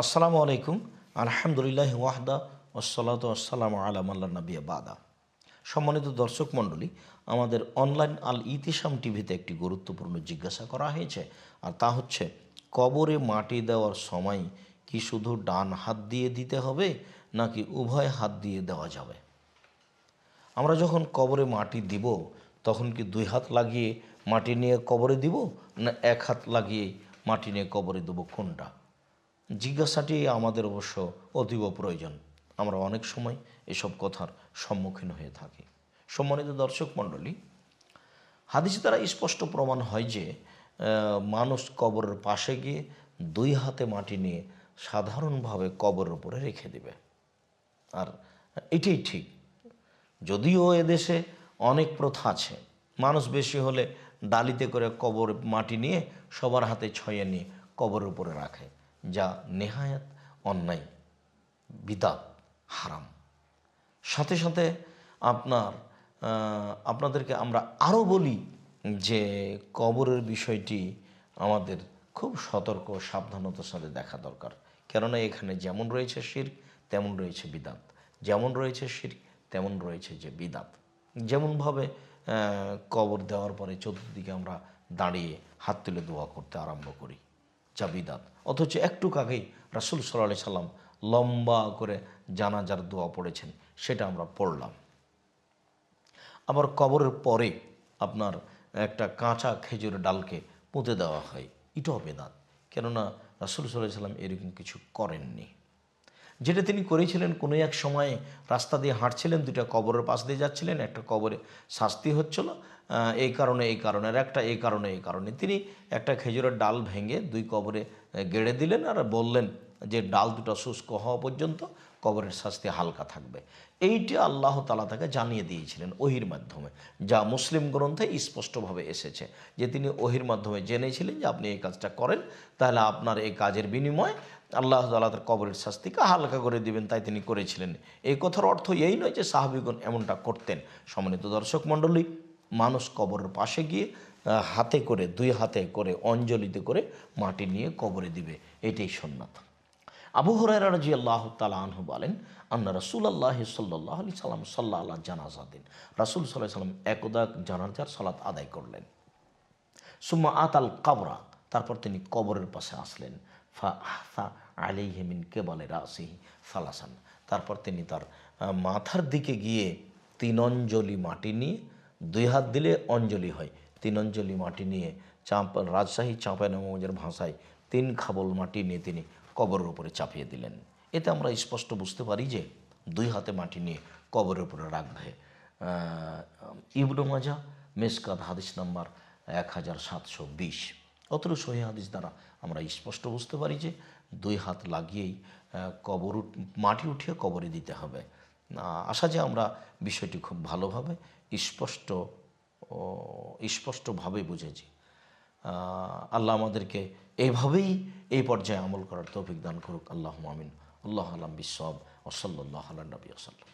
আসসালামু আলাইকুম। আলহামদুলিল্লাহ ওয়াহদা ওসলাত আসসালাম আলাম আল্লাহ নবী বাদা। সম্মানিত দর্শক মণ্ডলী, আমাদের অনলাইন আল ইতিসাম টিভিতে একটি গুরুত্বপূর্ণ জিজ্ঞাসা করা হয়েছে, আর তা হচ্ছে, কবরে মাটি দেওয়ার সময় কি শুধু ডান হাত দিয়ে দিতে হবে, নাকি উভয় হাত দিয়ে দেওয়া যাবে? আমরা যখন কবরে মাটি দিব, তখন কি দুই হাত লাগিয়ে মাটি নিয়ে কবরে দিব, না এক হাত লাগিয়ে মাটি নিয়ে কবরে দেবো কোনটা? জিজ্ঞাসাটি আমাদের অবশ্য অতীব প্রয়োজন। আমরা অনেক সময় এসব কথার সম্মুখীন হয়ে থাকি। সম্মানিত দর্শক মণ্ডলী, হাদিস দ্বারা স্পষ্ট প্রমাণ হয় যে মানুষ কবরের পাশে গিয়ে দুই হাতে মাটি নিয়ে সাধারণভাবে কবরের উপরে রেখে দেবে। আর এটাই ঠিক। যদিও এদেশে অনেক প্রথা আছে। মানুষ বেশি হলে ডালিতে করে কবর মাটি নিয়ে সবার হাতে ছয়ে নিয়ে কবরের উপরে রাখে। যা নেহায়াত অন্যায়, বিদাত, হারাম। সাথে সাথে আপনার আপনাদেরকে আমরা আরও বলি যে কবরের বিষয়টি আমাদের খুব সতর্ক সাবধানতার সাথে দেখা দরকার। কেননা এখানে যেমন রয়েছে শির, তেমন রয়েছে বিদাত। যেমন রয়েছে শির, তেমন রয়েছে যে বিদাত। যেমনভাবে কবর দেওয়ার পরে চতুর্দিকে আমরা দাঁড়িয়ে হাত তুলে দোয়া করতে আরম্ভ করি। যা বিদাত অথচ একটু আগেই রাসুল সাল্লাহ সাল্লাম লম্বা করে জানাজার দোয়া পড়েছেন, সেটা আমরা পড়লাম। আবার কবরের পরে আপনার একটা কাঁচা খেজুর ডালকে পুঁতে দেওয়া হয়। এটাও বেদাত। কেননা রাসুল সাল্লাহ সাল্লাম এরকম কিছু করেননি। যেটা তিনি করেছিলেন কোনো এক সময়ে রাস্তা দিয়ে হাঁটছিলেন দুটা কবরের পাশ দিয়ে যাচ্ছিলেন, একটা কবরে শাস্তি হচ্ছিল এই কারণে এই কারণে, আর একটা এই কারণে এই কারণে। তিনি একটা খেজুরের ডাল ভেঙে দুই কবরে গেড়ে দিলেন আর বললেন যে ডাল দুটো শুষ্ক হওয়া পর্যন্ত কবরের শাস্তি হালকা থাকবে। এইটি আল্লাহ তালা তাকে জানিয়ে দিয়েছিলেন ওহির মাধ্যমে। যা মুসলিম গ্রন্থে স্পষ্টভাবে এসেছে যে তিনি ওহির মাধ্যমে জেনেছিলেন যে আপনি এই কাজটা করেন, তাহলে আপনার এই কাজের বিনিময়ে আল্লাহ তালা তার কবরের শাস্তিকে হালকা করে দিবেন, তাই তিনি করেছিলেন। এই কথার অর্থ এই নয় যে সাহাবিগণ এমনটা করতেন। সম্মানিত দর্শক মণ্ডলী, মানুষ কবরের পাশে গিয়ে হাতে করে, দুই হাতে করে, অঞ্জলিতে করে মাটি নিয়ে কবরে দিবে। এটাই সন্ন্যত আবু হরাইরা রাজি বলেন, আন্না রাসুল আল্লাহ সাল্লাহ আলি সাল্লাম সাল্লাহ আল্লাহ জানাজা দিন। রাসুল সাল্লাহ সাল্লাম একদা জানাজার সালাত আদায় করলেন। সুম্মা আতাল কাবরা, তারপর তিনি কবরের পাশে আসলেন। ফা আহসা আলি হেমিন কেবলে রাসিহি সালাসান। তারপর তিনি তার মাথার দিকে গিয়ে তিন অঞ্জলি মাটি নিয়ে, দুই হাত দিলে অঞ্জলি হয়। তিন অঞ্জলি মাটি নিয়ে চাঁপ, রাজশাহী চাঁপাইনবাবগঞ্জের ভাষায় তিন খাবল মাটি নিয়ে তিনি কবরের উপরে চাপিয়ে দিলেন। এতে আমরা স্পষ্ট বুঝতে পারি যে দুই হাতে মাটি নিয়ে কবরের উপরে রাখবে ইবনু মাজা মেসকাত হাদিস নাম্বার এক হাজার সাতশো বিশ। অতর সহি হাদিস দ্বারা আমরা স্পষ্ট বুঝতে পারি যে দুই হাত লাগিয়েই কবর মাটি উঠিয়ে কবরে দিতে হবে। আশা যে আমরা বিষয়টি খুব ভালোভাবে স্পষ্ট স্পষ্টভাবে বুঝেছি। আল্লাহ আমাদেরকে এভাবেই এই পর্যায়ে আমল করার তৌফিক দান করুক। আল্লাহ আমিন। আল্লাহ আলম বিসব ওসল্লাহ আল্লাহ নবী ওসাল্লাম